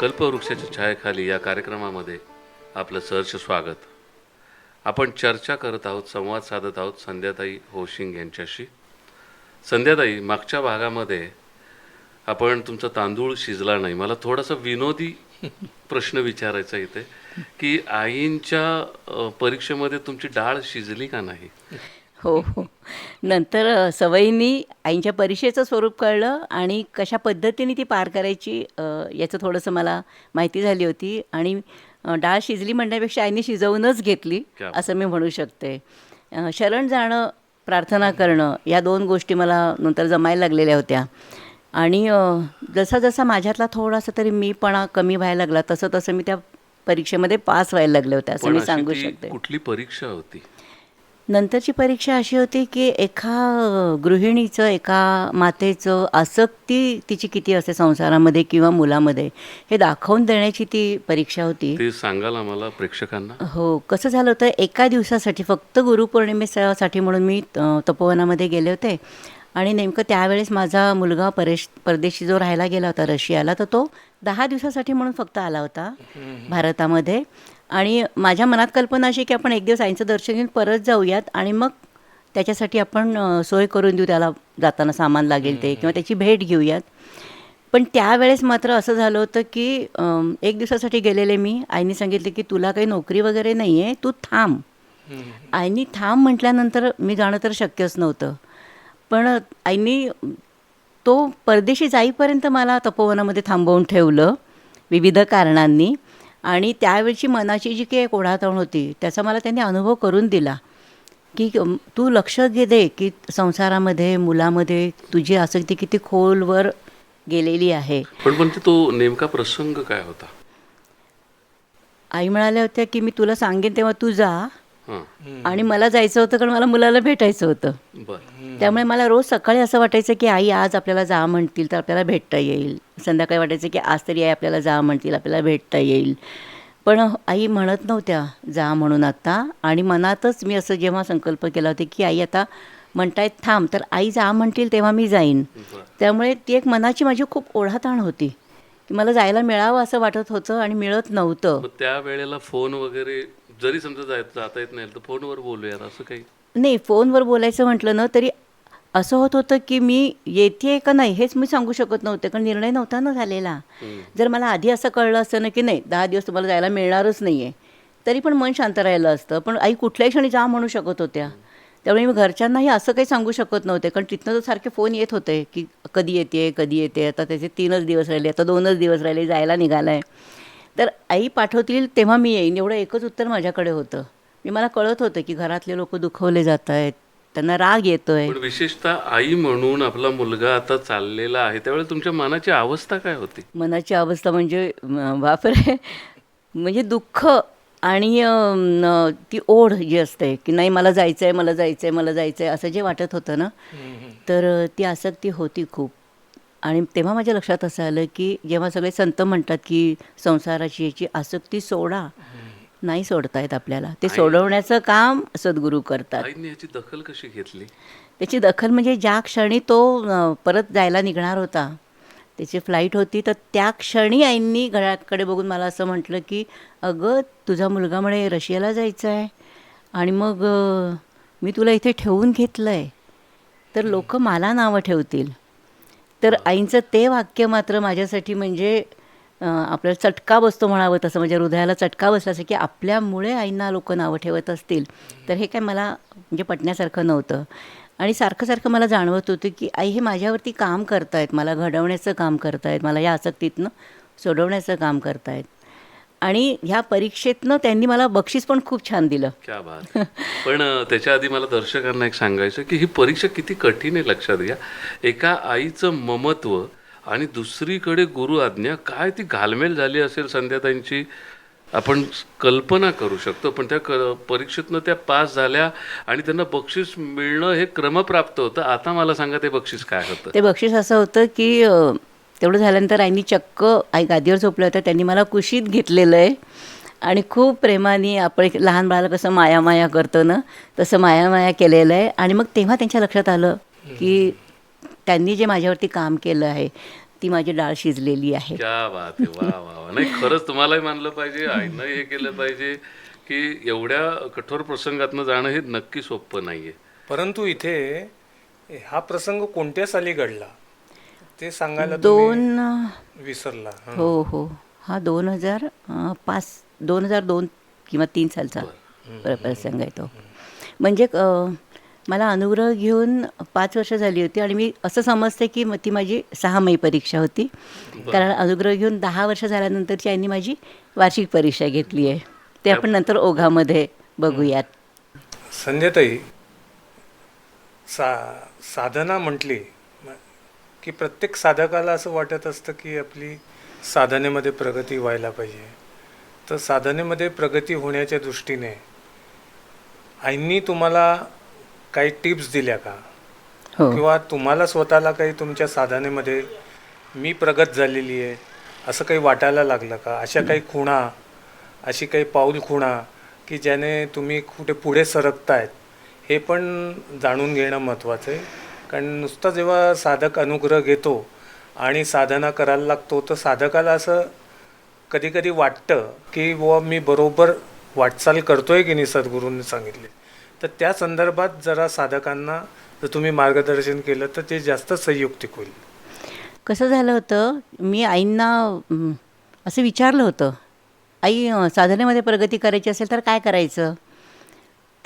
कल्पवृक्षाच्या छायेखाली या कार्यक्रमामध्ये आपलं सहर्ष स्वागत. आपण चर्चा करत आहोत संवाद साधत आहोत संध्याताई होशिंग यांच्याशी. संध्याताई मागच्या भागामध्ये आपण तुमचा तांदूळ शिजला नाही. मला थोडासा विनोदी प्रश्न विचारायचा इथे की आईंच्या परीक्षेमध्ये तुमची डाळ शिजली का नाही? हो हो. नंतर सवयींनी आईंच्या परीक्षेचं स्वरूप कळलं आणि कशा पद्धतीने ती पार करायची याचं थोडंसं मला माहिती झाली होती आणि डाळ शिजली म्हणण्यापेक्षा आईने शिजवूनच घेतली असं मी म्हणू शकते. शरण जाणं प्रार्थना करणं या दोन गोष्टी मला नंतर जमायला लागलेल्या होत्या. आणि जसा जसा माझ्यातला थोडासा तरी मीपणा कमी व्हायला लागला तसं तसं मी त्या परीक्षेमध्ये पास व्हायला लागले होते असं मी सांगू शकते. कुठली परीक्षा होती? नंतरची परीक्षा अशी होती की एका गृहिणीचं एका मातेचं आसक्ती तिची किती असते संसारामध्ये किंवा मुलामध्ये हे दाखवून देण्याची ती परीक्षा होती. ते सांगाल आम्हाला प्रेक्षकांना? हो कसं झालं होतं एका दिवसासाठी फक्त गुरुपौर्णिमेसाठी म्हणून मी तपोवनामध्ये गेले होते. आणि नेमकं त्यावेळेस माझा मुलगा परेश परदेशी जो राहायला गेला होता रशियाला तर तो दहा दिवसासाठी म्हणून फक्त आला होता भारतामध्ये. आणि माझ्या मनात कल्पना अशी की आपण एक दिवस आईचं दर्शन घेऊन परत जाऊयात आणि मग त्याच्यासाठी आपण सोय करून देऊ त्याला जाताना सामान लागेल ते किंवा त्याची भेट घेऊयात. पण त्यावेळेस मात्र असं झालं होतं की एक दिवसासाठी गेलेले मी. आईने सांगितले की तुला काही नोकरी वगैरे नाही आहे तू थांब. आईनी थांब म्हटल्यानंतर मी जाणं तर शक्यच नव्हतं. पण आईनी तो परदेशी जाईपर्यंत मला तपोवनामध्ये थांबवून ठेवलं विविध कारणांनी. आणि त्यावेळची मनाची जी काही एक ओढाताण होती त्याचा मला त्यांनी अनुभव करून दिला की तू लक्ष घे दे की संसारामध्ये मुलामध्ये तुझी आसक्ती किती खोलवर गेलेली आहे. पण पण ते नेमका प्रसंग काय होता? आई म्हणाल्या होत्या की मी तुला सांगेन तेव्हा तू जा आणि मला जायचं होतं कारण मला मुलाला भेटायचं होतं. त्यामुळे मला रोज सकाळी असं वाटायचं की आई आज आपल्याला जा म्हणतील तर आपल्याला भेटता येईल. संध्याकाळी वाटायचं की आज तरी आई आपल्याला जा म्हणतील आपल्याला भेटता येईल. पण आई म्हणत नव्हत्या जा म्हणून आता. आणि मनातच मी असं जेव्हा संकल्प केला होता की आई आता म्हणतायत थांब तर आई जा म्हणतील तेव्हा मी जाईन. त्यामुळे ती एक मनाची माझी खूप ओढाताण होती. की मला जायला मिळावं असं वाटत होतं आणि मिळत नव्हतं. त्या वेळेला फोन वगैरे जरी समजा जाय- जाता येत नाही तर फोनवर बोलूया असं काही? नाही फोनवर बोलायचं म्हटलं ना तरी असं होत होतं की मी येते का नाही हेच मी सांगू शकत नव्हते कारण निर्णय नव्हता ना झालेला. जर मला आधी असं कळलं असतं ना की नाही दहा दिवस तुम्हाला जायला मिळणारच नाही आहे तरी पण मन शांत राहिलं असतं. पण आई कुठल्याही क्षणी जा म्हणू शकत होत्या. त्यामुळे मी घरच्यांनाही असं काही सांगू शकत नव्हते कारण तिथनं तर सारखे फोन येत होते की कधी येते कधी येते आता त्याचे तीनच दिवस राहिले आता दोनच दिवस राहिले जायला निघाला आहे तर आई पाठवतील तेव्हा मी येईन. एवढं एकच उत्तर माझ्याकडे होतं. मी मला कळत होतं की घरातले लोक दुखवले जात आहेत त्यांना राग येतोय. पण विशेषतः आई म्हणून आपला मुलगा आता चाललेला आहे त्यावेळेला तुमच्या मनाची अवस्था काय होती? मनाची अवस्था म्हणजे बापरे. म्हणजे दुःख आणि ती ओढ जी असते की नाही मला जायचं आहे मला जायचं आहे मला जायचं आहे असं जे वाटत होतं ना. तर ती आसक्ती होती खूप. आणि तेव्हा माझ्या लक्षात असं आलं की जेव्हा सगळे संत म्हणतात की संसाराची याची आसक्ती सोडा नाही सोडतायत आपल्याला. ते सोडवण्याचं काम सद्गुरू करतात. याची दखल कशी घेतली? त्याची दखल म्हणजे ज्या क्षणी तो परत जायला निघणार होता त्याची फ्लाईट होती तर त्या क्षणी आईंनी घराकडे बघून मला असं म्हटलं की अगं तुझा मुलगा म्हणे रशियाला जायचं आहे आणि मग मी तुला इथे ठेवून घेतलं आहे तर लोक मला नावं ठेवतील. तर आईंचं ते वाक्य मात्र माझ्यासाठी म्हणजे आपल्याला चटका बसतो म्हणावं तसं. म्हणजे हृदयाला चटका बसला असं की आपल्यामुळे आईंना लोक नावं ठेवत असतील. तर हे काय मला म्हणजे पटण्यासारखं नव्हतं. आणि सारखं सारखं मला जाणवत होतं की आई हे माझ्यावरती काम करतायत. मला घडवण्याचं काम करतायत. मला या आसक्तीतनं सोडवण्याचं काम करतायत. आणि ह्या परीक्षेतनं त्यांनी मला बक्षीस पण खूप छान दिलं. क्या बात. पण त्याच्या आधी मला दर्शकांना एक सांगायचं की ही परीक्षा किती कठीण आहे लक्षात घ्या. एका आईचं ममत्व आणि दुसरीकडे गुरु आज्ञा काय ती घालमेल झाली असेल संध्याताईंची आपण कल्पना करू शकतो. पण त्या क परीक्षेतनं त्या पास झाल्या आणि त्यांना बक्षीस मिळणं हे क्रमप्राप्त होतं. आता मला सांगा ते बक्षीस काय होतं? ते बक्षीस असं होतं की तेवढं झाल्यानंतर आईनी चक्क आई गादीवर झोपल्या होत्या त्यांनी मला कुशीत घेतलेलं आहे आणि खूप प्रेमाने आपण लहान बाळाला कसं माया माया करतो ना तसं माया माया केलेलं आहे आणि मग तेव्हा त्यांच्या लक्षात आलं की त्यांनी जे माझ्यावरती काम केलं आहे ती माझी डाळ शिजलेली आहे. नाही खरंच तुम्हालाही मानलं पाहिजे आईनं हे केलं पाहिजे की एवढ्या कठोर प्रसंगातनं जाणं हे नक्की सोपं नाहीये. परंतु इथे हा प्रसंग कोणत्या साली घडला? ते सांगायला तुम्ही दोन विसरला. हं. हो हो. दोन हजार पाच दोन हजार दोन किंवा तीन सालचा प्र- प्रसंग आहे तो. म्हणजे मला अनुग्रह घेऊन पाच वर्ष झाली होती आणि मी असं समजते की म- ती माझी सहा मे परीक्षा होती. कारण अनुग्रह घेऊन दहा वर्ष झाल्यानंतरची आईने माझी वार्षिक परीक्षा घेतली आहे. ते आपण नंतर ओघामध्ये बघूयात. संध्याताई सा साधना म्हटली की प्रत्येक साधकाला असं वाटत असतं की आपली साधनेमध्ये प्रगती व्हायला पाहिजे. तर साधनेमध्ये प्रगती होण्याच्या दृष्टीने आईंनी तुम्हाला काही टिप्स दिल्या का? हो. किंवा तुम्हाला स्वतःला काही तुमच्या साधनेमध्ये मी प्रगत झालेली आहे असं काही वाटायला लागलं का? अशा काही खुणा अशी काही पाऊल खुणा की ज्याने तुम्ही कुठे पुढे सरकतायत हे पण जाणून घेणं महत्त्वाचं आहे. कारण नुसतं जेव्हा साधक अनुग्रह घेतो आणि साधना करायला लागतो तर साधकाला असं कधी कधी वाटतं की बुवा मी बरोबर वाटचाल करतो आहे की नाही सद्गुरूंनी सांगितले. तर त्या संदर्भात जरा साधकांना जर तुम्ही मार्गदर्शन केलं तर ते जास्त संयुक्तिक होईल. कसं झालं होतं मी आईंना असं विचारलं होतं आई साधनेमध्ये प्रगती करायची असेल तर काय करायचं?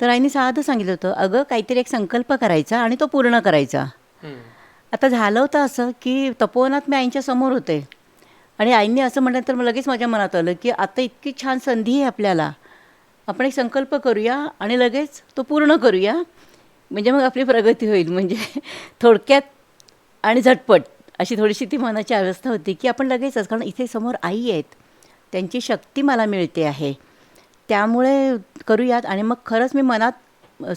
तर आईने साधं सांगितलं होतं अगं काहीतरी एक संकल्प करायचा आणि तो पूर्ण करायचा. आता झालं होतं असं की तपोवनात मी आईंच्या समोर होते. आणि आईंनी असं म्हटलं तर मग लगेच माझ्या मनात आलं की आता इतकी छान संधी आहे आपल्याला. आपण एक संकल्प करूया आणि लगेच तो पूर्ण करूया. म्हणजे मग आपली प्रगती होईल. म्हणजे थोडक्यात आणि झटपट अशी थोडीशी ती मनाची अवस्था होती की आपण लगेचच कारण इथे समोर आई आहेत. त्यांची शक्ती मला मिळते आहे. त्यामुळे करूयात. आणि मग खरंच मी मनात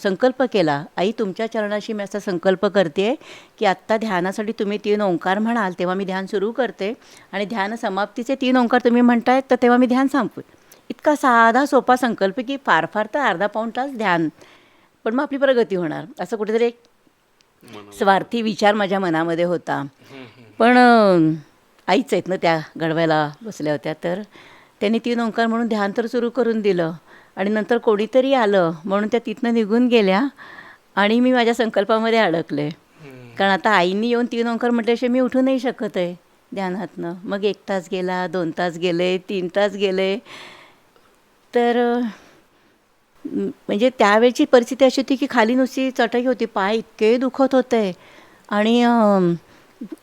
संकल्प केला आई तुमच्या चरणाशी मी असा संकल्प करते की आत्ता ध्यानासाठी तुम्ही तीन ओंकार म्हणाल तेव्हा मी ध्यान सुरू करते. आणि ध्यान समाप्तीचे तीन ओंकार तुम्ही म्हणतायत तर तेव्हा मी ध्यान संपू इतका साधा सोपा संकल्प की फार फार तर अर्धा पाऊण तास ध्यान. पण मग आपली प्रगती होणार. असं कुठेतरी एक स्वार्थी विचार माझ्या मनामध्ये होता. पण आईच आहेत ना त्या घडवायला बसल्या होत्या तर त्यांनी तीन ओंकार म्हणून ध्यान तर सुरू करून दिलं. आणि नंतर कोणीतरी आलं म्हणून त्या तिथनं निघून गेल्या आणि मी माझ्या संकल्पामध्ये अडकले. कारण आता आईनी येऊन तीन ओंकार म्हटल्याशिवाय मी उठू नाही शकत आहे ध्यानातनं. मग एक तास गेला दोन तास गेले तीन तास गेले. तर म्हणजे त्यावेळची परिस्थिती अशी होती की खाली नुसती चटई होती पाय इतके दुखत होते. आणि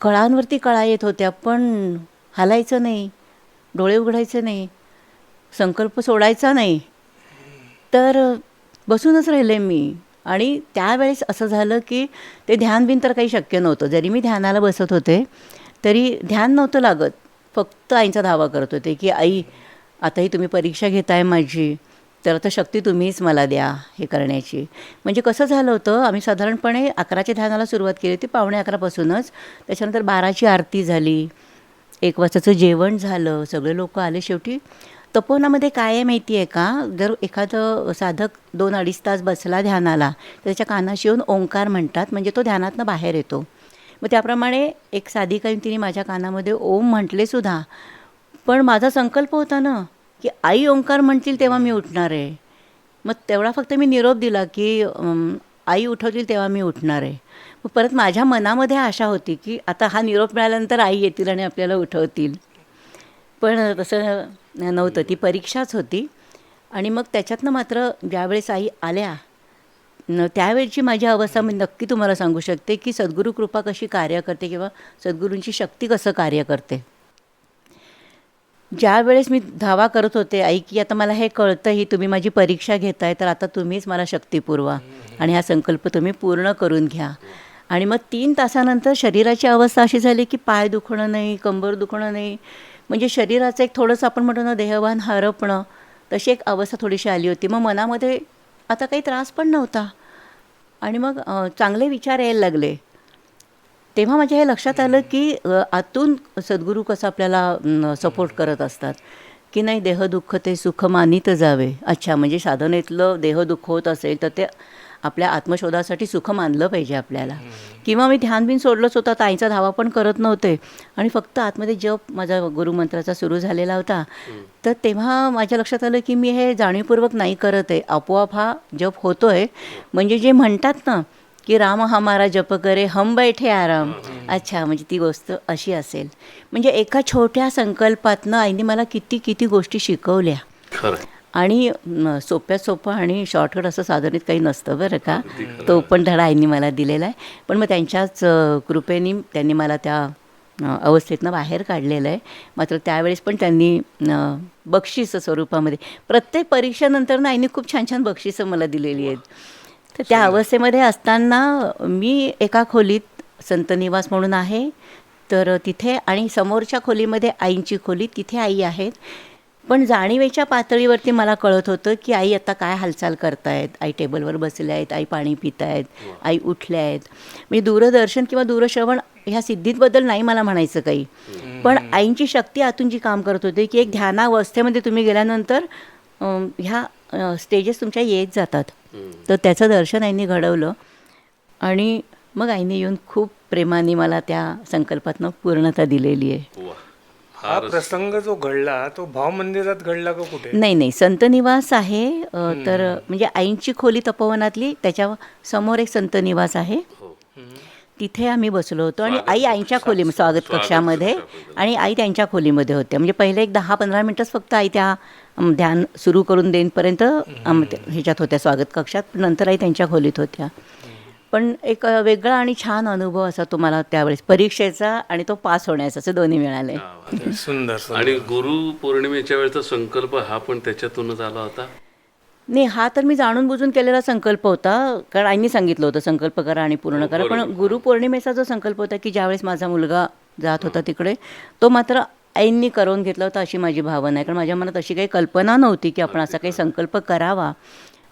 कळांवरती कळा येत होत्या पण हालायचं नाही. डोळे उघडायचे नाही संकल्प सोडायचा नाही. तर बसूनच राहिले मी. आणि त्यावेळेस असं झालं की ते ध्यान बिन तर काही शक्य नव्हतं. जरी मी ध्यानाला बसत होते तरी ध्यान नव्हतं लागत. फक्त आईचा धावा करत होते की आई आताही तुम्ही परीक्षा घेताय माझी तर आता शक्ती तुम्हीच मला द्या हे करण्याची. म्हणजे कसं झालं होतं आम्ही साधारणपणे अकराच्या ध्यानाला सुरुवात केली होती पावणे अकरापासूनच. त्याच्यानंतर बाराची आरती झाली. एक वाजताचं जेवण झालं सगळे लोक आले शेवटी. तपोवनामध्ये काय आहे माहिती आहे का? जर एखादं साधक दोन अडीच तास बसला ध्यानाला तर त्याच्या कानाशी येऊन ओंकार म्हणतात म्हणजे तो ध्यानातनं बाहेर येतो. मग त्याप्रमाणे एक साधी काही तिने माझ्या कानामध्ये ओम म्हटले सुद्धा. पण माझा संकल्प होता ना की आई ओंकार म्हणतील तेव्हा मी उठणार आहे. मग तेवढा फक्त मी निरोप दिला की आई उठवतील तेव्हा मी उठणार आहे. परत माझ्या मनामध्ये आशा होती की आता हा निरोप मिळाल्यानंतर आई येतील आणि आपल्याला उठवतील. पण तसं नव्हतं. ती परीक्षाच होती. आणि मग त्याच्यातनं मात्र ज्यावेळेस आई आल्या त्यावेळची माझी अवस्था मी नक्की तुम्हाला सांगू शकते की सद्गुरू कृपा कशी कार्य करते किंवा सद्गुरूंची शक्ती कसं कार्य करते. ज्यावेळेस मी धावा करत होते आई की आता मला हे कळतं ही तुम्ही माझी परीक्षा घेताय तर आता तुम्हीच मला शक्ती पुरवा. आणि हा संकल्प तुम्ही पूर्ण करून घ्या. आणि मग तीन तासानंतर शरीराची अवस्था अशी झाली की पाय दुखणं नाही कंबर दुखणं नाही. म्हणजे शरीराचं एक थोडंसं आपण म्हणतो ना देहवान हरपणं तशी एक अवस्था थोडीशी आली होती. मग मनामध्ये आता काही त्रास पण नव्हता. आणि मग चांगले विचार यायला लागले. तेव्हा माझ्या हे लक्षात आलं की आतून सद्गुरू कसं आपल्याला सपोर्ट करत असतात. की नाही देहदुःख ते सुख मानित जावे. अच्छा म्हणजे साधनेतलं देह दुःख होत असेल तर ते आपल्या आत्मशोधासाठी सुख मानलं पाहिजे आपल्याला. किंवा मी ध्यान बिन सोडलंच होतं ताईचा आईचा धावा पण करत नव्हते. आणि फक्त आतमध्ये जप माझा गुरुमंत्राचा सुरू झालेला होता. तर तेव्हा माझ्या लक्षात आलं की मी हे जाणीवपूर्वक नाही करत आहे. आपोआप हा जप होतो आहे म्हणजे जे म्हणतात ना की राम हमारा जप करे हम बैठे आराम. अच्छा म्हणजे ती गोष्ट अशी असेल. म्हणजे एका छोट्या संकल्पातनं आईने मला किती किती गोष्टी शिकवल्या. खरं आणि सोप्यात सोपं आणि शॉर्टकट असं साधारणित काही नसतं बरं का. तो पण धडा आईंनी मला दिलेला आहे. पण मग त्यांच्याच कृपेने त्यांनी मला त्या अवस्थेतनं बाहेर काढलेलं आहे. मात्र त्यावेळेस पण त्यांनी बक्षीस स्वरूपामध्ये प्रत्येक परीक्षेनंतर ना आईने खूप छान छान बक्षिसं मला दिलेली आहेत. तर त्या अवस्थेमध्ये असताना मी एका खोलीत संतनिवास म्हणून आहे. तर तिथे आणि समोरच्या खोलीमध्ये आईंची खोली तिथे आई आहेत. पण जाणीवेच्या पातळीवरती मला कळत होतं की आई आता काय हालचाल करतायत. आई टेबलवर बसल्या आहेत आई पाणी पित आहेत आई उठल्या आहेत म्हणजे दूरदर्शन किंवा दूरश्रवण ह्या सिद्धींबद्दल नाही मला म्हणायचं काही. पण आईंची शक्ती आतून जी काम करत होती की एक ध्यानावस्थेमध्ये तुम्ही गेल्यानंतर ह्या स्टेजेस तुमच्या येत जातात. तर त्याचं दर्शन आईने घडवलं आणि मग आईने येऊन खूप प्रेमाने मला त्या संकल्पातनं पूर्णता दिलेली आहे. हा प्रसंग जो घडला तो भाव मंदिरात घडला का कुठे? नाही नाही. संत निवास आहे अ, तर म्हणजे आईंची खोली तपोवनातली त्याच्यासमोर एक संत निवास आहे. हो. तिथे आम्ही बसलो होतो आणि आई आईंच्या खोली स्वागत कक्षामध्ये. आणि आई त्यांच्या खोलीमध्ये होत्या. म्हणजे पहिले एक दहा पंधरा मिनटंच फक्त आई त्या अम, ध्यान सुरू करून देईपर्यंत अम, ह्याच्यात होत्या स्वागत कक्षात. नंतर आई त्यांच्या खोलीत होत्या. पण एक वेगळा आणि छान अनुभव असा तुम्हाला त्यावेळेस परीक्षेचा आणि तो पास होण्याचा असे दोन्ही मिळाले सुंदर सुंदर. आणि गुरु पौर्णिमेच्या वेळेचा संकल्प हा पण त्याच्यातूनच आला होता? नाही हा तर मी जाणून बुजून केलेला संकल्प होता कारण आईनी सांगितलं होतं संकल्प करा आणि पूर्ण करा. पण गुरुपौर्णिमेचा जो संकल्प होता की ज्यावेळेस माझा मुलगा जात होता तिकडे तो मात्र आईंनी करून घेतला होता अशी माझी भावना आहे. कारण माझ्या मनात अशी काही कल्पना नव्हती की आपण असा काही संकल्प करावा.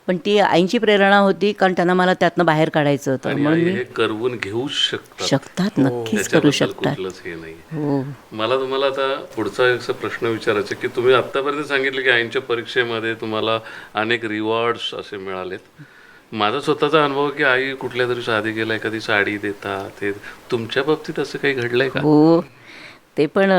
पण ती आईंची प्रेरणा होती कारण त्यांना मला त्यातनं बाहेर काढायचं होतं. म्हणून मी हे करवून घेऊ शकतात. शकतात नक्कीच करू शकतात. हे नाही हो. मला तुम्हाला आता पुढचा एक प्रश्न विचारायचा की तुम्ही आत्तापर्यंत सांगितलं की आईंच्या परीक्षेमध्ये तुम्हाला अनेक रिवॉर्ड्स असे मिळालेत. माझा स्वतःचा अनुभव की आई कुठल्या तरी साधी गेला एखादी साडी देतात ते तुमच्या बाबतीत असं काही घडलंय का? हो. ते पण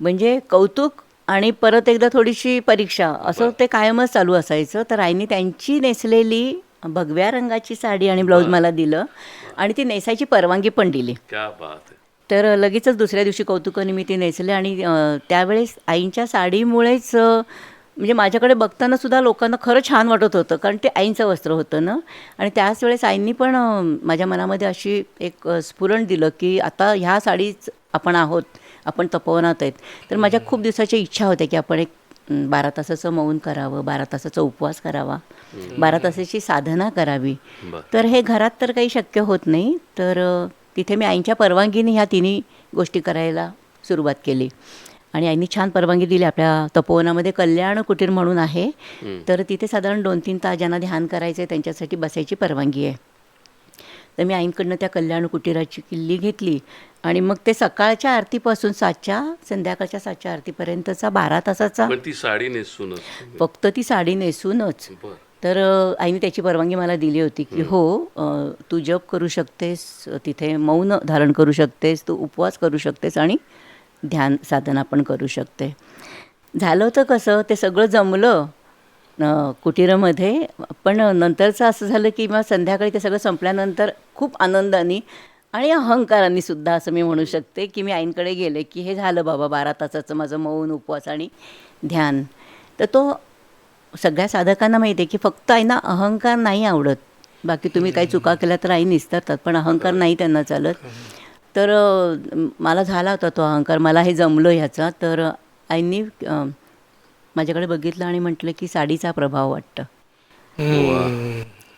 म्हणजे कौतुक आणि परत एकदा थोडीशी परीक्षा. असं ते कायमच चालू असायचं. तर आईने त्यांची नेसलेली भगव्या रंगाची साडी आणि ब्लाऊज मला दिलं आणि ती नेसायची परवानगी पण दिली. क्या बात आहे. तर लगेचच दुसऱ्या दिवशी कौतुकाने मी ती नेसले आणि त्यावेळेस आईंच्या साडीमुळेच म्हणजे माझ्याकडे बघताना सुद्धा लोकांना खरं छान वाटत होतं कारण ते आईंचं वस्त्र होतं ना. आणि त्याच वेळेस आईंनी पण माझ्या मनामध्ये अशी एक स्फुरण दिलं की आता ह्या साडीच आपण आहोत. आपण तपोवनात आहेत. तर माझ्या खूप दिवसाच्या इच्छा होत्या की आपण एक बारा तासाचं मौन करावं बारा तासाचा उपवास करावा बारा तासाची साधना करावी. तर हे घरात तर काही शक्य होत नाही तर तिथे मी आईंच्या परवानगीने ह्या तिन्ही गोष्टी करायला सुरुवात केली. आणि आईनी छान परवानगी दिली आपल्या तपोवनामध्ये कल्याण कुटीर म्हणून आहे. तर तिथे साधारण दोन तीन तास ज्यांना ध्यान करायचं आहे त्यांच्यासाठी बसायची परवानगी आहे. तर मी आईंकडनं त्या कल्याण कुटीराची किल्ली घेतली. आणि मग ते सकाळच्या आरतीपासून सातच्या संध्याकाळच्या सातच्या आरतीपर्यंतचा बारा तासाचा. ती साडी नेसूनच. फक्त ती साडी नेसूनच. तर आईने त्याची परवानगी मला दिली होती की हो तू जप करू शकतेस तिथे मौन धारण करू शकतेस तू उपवास करू शकतेस आणि ध्यान साधना पण करू शकते. झालं होतं कसं ते सगळं जमलं. कुटीरमध्ये पण नंतरचं असं झालं की मग संध्याकाळी ते सगळं संपल्यानंतर खूप आनंदाने आणि अहंकारांनी सुद्धा असं मी म्हणू शकते की मी आईंकडे गेले की हे झालं बाबा बारा तासाचं माझं मौन उपवास आणि ध्यान. तर तो सगळ्या साधकांना माहिती आहे की फक्त आईना अहंकार नाही आवडत. बाकी तुम्ही काही चुका केल्या तर आई निस्तरतात पण अहंकार नाही त्यांना चालत. तर मला झाला होता तो अहंकार मला हे जमलं ह्याचा. तर आईंनी माझ्याकडे बघितलं आणि म्हटलं की साडीचा प्रभाव वाटतं.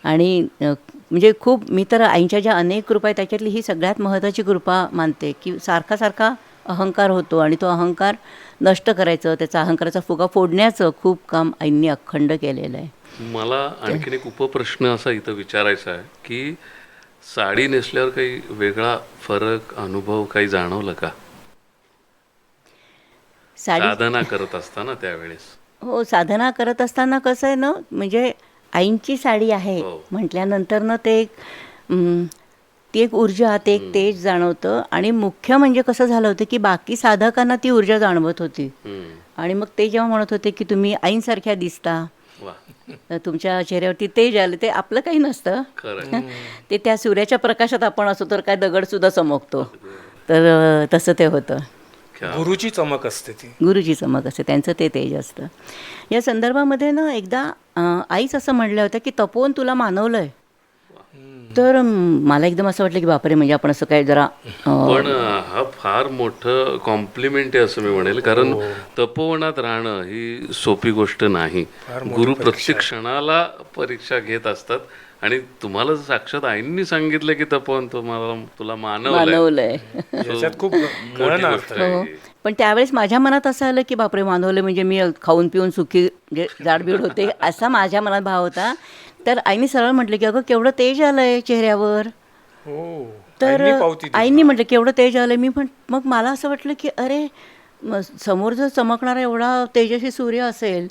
आणि म्हणजे खूप मी तर आईंच्या ज्या अनेक कृपा आहेत त्याच्यातली ही सगळ्यात महत्त्वाची कृपा मानते की सारखा सारखा अहंकार होतो आणि तो अहंकार नष्ट करायचं त्याचा अहंकाराचा फुगा फोडण्याचं खूप काम आईंनी अखंड केलेलं आहे. मला आणखीन एक उपप्रश्न असा इथं विचारायचा आहे की साडी नेसल्यावर काही वेगळा फरक अनुभव काही जाणवलं का? साधना करत असताना त्यावेळेस. हो साधना करत असताना कसं आहे ना म्हणजे आईंची साडी आहे हो. म्हटल्यानंतर ना ते एक ती एक ऊर्जा ते एक तेज जाणवतं. आणि मुख्य म्हणजे कसं झालं होतं की बाकी साधकांना ती ऊर्जा जाणवत होती. हम्म. आणि मग ते जेव्हा म्हणत होते की तुम्ही आईंसारख्या दिसता वा. तर तुमच्या चेहऱ्यावरती तेज आलं ते आपलं काही नसतं. खरं ते त्या सूर्याच्या प्रकाशात आपण असो तर काय दगडसुद्धा चमकतो. तर अं, तसं ते होतं. गुरुची चमक असते ती. गुरुजी चमक असते त्यांचं ते तेज असतं. या संदर्भामध्ये ना एकदा आईच असं म्हणलं होतं की तपोवन तुला मानवलं आहे तर मला एकदम असं वाटलं की बापरे म्हणजे आपण असं काय जरा पण हा फार मोठं कॉम्प्लिमेंट आहे असं मी म्हणेल. कारण तपोवनात राहणं ही सोपी गोष्ट नाही. गुरु प्रत्येक क्षणाला परीक्षा घेत असतात. आणि तुम्हाला साक्षात आईंनी सांगितलं की तपोवन तुम्हाला तुला मानवलंय. याच्यात खूप मोठी गळण गोष्ट अर्थ आहे हो. ही. पण त्यावेळेस माझ्या मनात असं आलं की बापरे मानवलं म्हणजे मी खाऊन पिऊन सुखी म्हणजे जाडबीड होते असा माझ्या मनात भाव होता. तर आईने सरळ म्हटलं की अगं केवढं तेज आलंय चेहऱ्यावर. हो. तर आईंनी पावती दिली. आईंनी म्हटलं केवढं तेज आलं मी पण मग मला असं वाटलं की अरे म- समोर जर चमकणारा एवढा तेजस्वी सूर्य असेल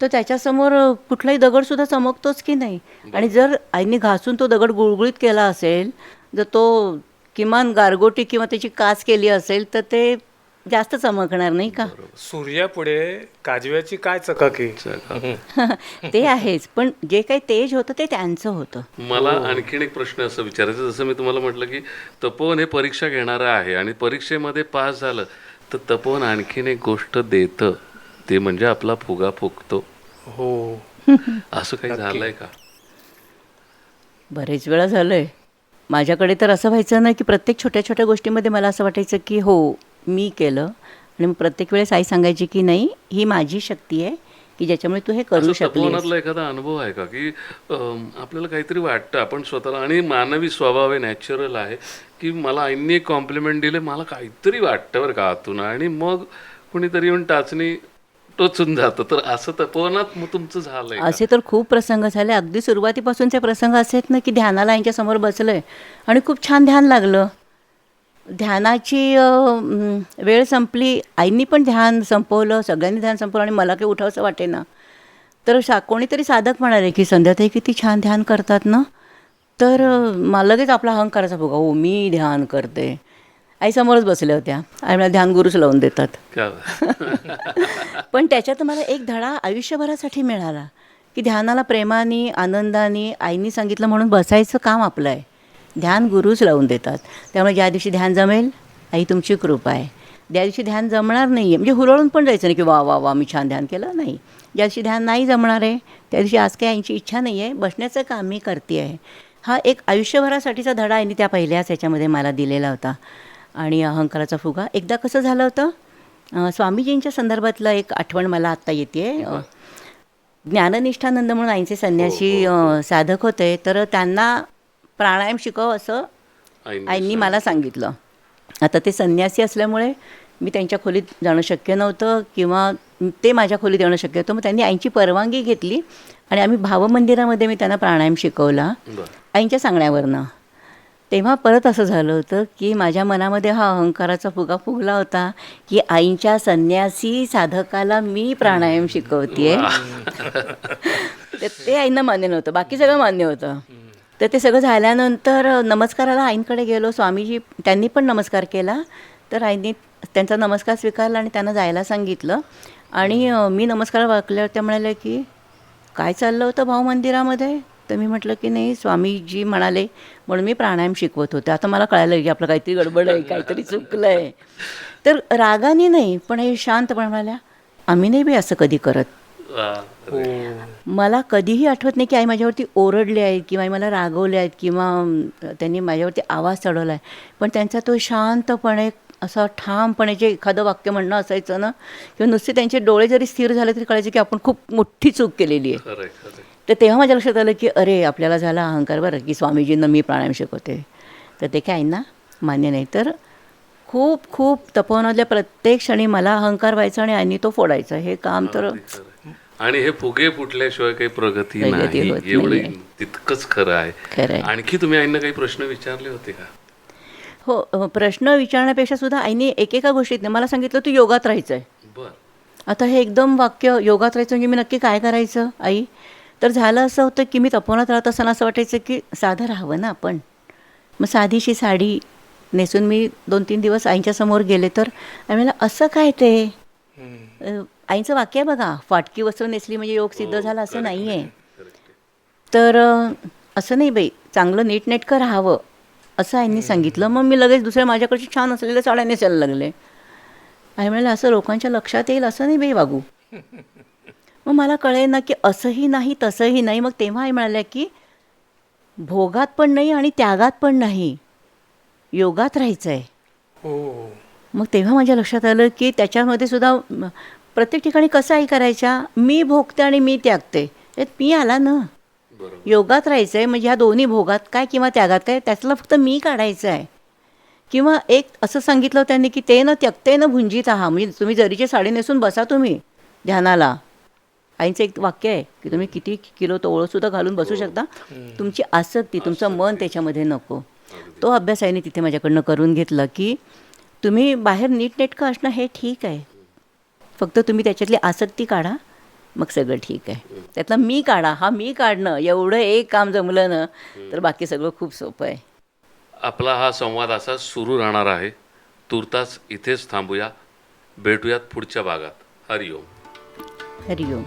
तर त्याच्यासमोर कुठलाही दगडसुद्धा चमकतोच की नाही? आणि जर आईने घासून तो दगड गुळगुळीत केला असेल जर तो किमान गारगोटी किंवा त्याची काच केली असेल तर ते जास्त चमकणार नाही का? सूर्यापुढे काजव्याची काय चकाकी? ते आहेच. पण जे काही तेज होतं ते त्यांचं होतं. मला आणखीन एक प्रश्न असं विचारायचं जसं मी तुम्हाला म्हटलं की तपोवन हे परीक्षा घेणारं आहे आणि परीक्षेमध्ये पास झालं तर तपोवन आणखीन एक गोष्ट देतं. ते म्हणजे आपला फुगा फुगतो. हो. असं काही झालंय का? बरेच वेळा झालं आहे माझ्याकडे तर असं व्हायचं ना की प्रत्येक छोट्या छोट्या गोष्टीमध्ये मला असं वाटायचं की हो मी केलं. आणि मग प्रत्येक वेळेस आई सांगायची की नाही ही माझी शक्ती आहे की ज्याच्यामुळे तू हे करू तपोवनातला एखादा अनुभव आहे का? की आपल्याला काहीतरी वाटतं आपण स्वतःला आणि मानवी स्वभाव आहे नॅचरल आहे की मला आईंनी एक कॉम्प्लिमेंट दिले मला काहीतरी वाटतं बरं का आतून. आणि मग कुणीतरी येऊन टाचणी टोचून जातं. तर असं तपोवनात मग तुमचं झालंय असे तर खूप प्रसंग झाले. अगदी सुरुवातीपासूनचे प्रसंग असे आहेत ना की ध्यानाला यांच्या समोर बसलोय. आणि खूप छान ध्यान लागलं. ध्यानाची वेळ संपली. आईंनी पण ध्यान संपवलं. सगळ्यांनी ध्यान संपवलं आणि मला काही उठावंसं वाटेना. तर सा कोणीतरी साधक म्हणाले की संध्याताई किती छान ध्यान करतात ना? तर मला लगेच आपला अहंकाराचा फुगा हो मी ध्यान करते. आई समोरच बसल्या होत्या. आणि मला ध्यान गुरुच लावून देतात. पण त्याच्यात मला एक धडा आयुष्यभरासाठी मिळाला की ध्यानाला प्रेमाने आनंदाने आईनी सांगितलं म्हणून बसायचं काम आपलं आहे. ध्यान गुरुच लावून देतात. त्यामुळे ज्या दिवशी ध्यान जमेल आई तुमची कृपा आहे. ज्या दिवशी ध्यान जमणार नाही आहे म्हणजे हुरळून पण जायचं नाही की वा वा वा मी छान ध्यान केलं. नाही. ज्या दिवशी ध्यान नाही जमणार आहे त्या दिवशी आज काही आईची इच्छा नाही आहे बसण्याचं काम मी करते आहे हा एक आयुष्यभरासाठीचा धडा आईने त्या पहिल्याच ह्याच्यामध्ये मला दिलेला होता. आणि अहंकाराचा फुगा. एकदा कसं झालं होतं? स्वामीजींच्या संदर्भातलं एक आठवण मला आत्ता येते ज्ञाननिष्ठानंद म्हणून आईचे संन्यासी अं, साधक होते. तर त्यांना प्राणायाम शिकव असं आईंनी मला सांगितलं. आता ते संन्यासी असल्यामुळे मी त्यांच्या खोलीत जाणं शक्य नव्हतं किंवा ते माझ्या खोलीत येणं शक्य होतं मग त्यांनी आईंची परवानगी घेतली आणि आम्ही भावमंदिरामध्ये मी त्यांना प्राणायाम शिकवला. आईंच्या सांगण्यावरनं. तेव्हा परत असं झालं होतं की माझ्या मनामध्ये हा अहंकाराचा फुगा फुगला होता की आईंच्या संन्यासी साधकाला मी प्राणायाम शिकवते तर ते आईंना मान्य नव्हतं. बाकी सगळं मान्य होतं. तर ते सगळं झाल्यानंतर नमस्काराला आईंकडे गेलो. स्वामीजी त्यांनी पण नमस्कार केला. तर आईंनी त्यांचा नमस्कार स्वीकारला आणि त्यांना जायला सांगितलं. आणि मी नमस्कार वाकल्यावर त्या म्हणाल्या की काय चाललं होतं भाऊ मंदिरामध्ये? तर मी म्हटलं की नाही स्वामीजी म्हणाले म्हणून मी प्राणायाम शिकवत होते. आता मला कळालं की आपलं काहीतरी गडबड आहे काहीतरी चुकलं आहे तर रागाने नाही पण हे शांतपणे म्हणाल्या आम्ही नाही बी असं कधी करत. मला कधीही आठवत नाही की आई माझ्यावरती ओरडले आहेत किंवा आई मला रागवले आहेत किंवा त्यांनी माझ्यावरती आवाज चढवला आहे. पण त्यांचा तो शांतपणे असं ठामपणे जे एखादं वाक्य म्हणणं असायचं ना किंवा नुसते त्यांचे डोळे जरी स्थिर झाले तरी कळायचे की आपण खूप मोठी चूक केलेली आहे. तर तेव्हा माझ्या लक्षात आलं की अरे आपल्याला झाला अहंकार बरं की स्वामीजींना मी प्राणायाम शिकवते तर ते काय ना मान्य नाही. तर खूप खूप तपोवनातल्या प्रत्येक क्षणी मला अहंकार व्हायचा आणि आईनी तो फोडायचा. हे काम तर. आणि हे फुगे फुटल्याशिवाय काही प्रगती नाही. एवढं. तितकंच खरं आहे. खरं आणखी तुम्ही आईंना काही प्रश्न विचारले होते का? हो प्रश्न विचारण्यापेक्षा सुद्धा आईने एकेका गोष्टीत मला सांगितलं तू योगात राहायचं आहे आता हे एकदम वाक्य योगात राहायचं म्हणजे मी नक्की काय करायचं आई? तर झालं असं होतं की मी तपोवनात राहत असताना असं वाटायचं की साधं राहावं ना आपण. मग साधीशी साडी नेसून मी दोन तीन दिवस आईच्या समोर गेले तर आई म्हणलं असं काय ते? आईचं वाक्य आहे बघा फाटकी वस्त्र नेसली म्हणजे योग सिद्ध झाला असं नाही आहे तर असं नाही बाई चांगलं नीटनेटकं राहावं असं आईंनी सांगितलं. मग मी लगेच दुसऱ्या माझ्याकडची छान असलेल्या साड्या नेसायला लागले. आई म्हणाले असं लोकांच्या लक्षात येईल असं नाही बाई वागू मग मला कळे ना की असंही नाही तसंही नाही. मग तेव्हा आई म्हणाल्या की भोगात पण नाही आणि त्यागात पण नाही. योगात राहायचं आहे हो मग तेव्हा माझ्या लक्षात आलं की त्याच्यामध्ये सुद्धा प्रत्येक ठिकाणी कसं आई करायच्या? मी भोगते आणि मी त्यागते. मी आला ना. योगात राहायचं आहे म्हणजे ह्या दोन्ही भोगात काय किंवा त्यागात काय त्यातलं फक्त मी काढायचं आहे किंवा एक असं सांगितलं त्यांनी की ते न त्यक्ते न भुंजित आहा. म्हणजे तुम्ही जरीची साडी नेसून बसा तुम्ही ध्यानाला. आईचं एक वाक्य आहे की तुम्ही किती किलो तोळंसुद्धा घालून बसू शकता. तुमची आसक्ती तुमचं मन त्याच्यामध्ये नको. तो अभ्यास आईने तिथे माझ्याकडनं करून घेतला की तुम्ही बाहेर नीटनेटकं असणं हे ठीक आहे. फक्त तुम्ही त्याच्यातली आसक्ती काढा मग सगळं ठीक आहे. त्यातलं मी काढा हा मी काढणं एवढं एक काम जमलं ना तर बाकी सगळं खूप सोपं आहे. आपला हा संवाद असाच सुरू राहणार आहे. तुर्तास इथेच थांबूया. भेटूयात पुढच्या भागात. हरिओम. हरिओम.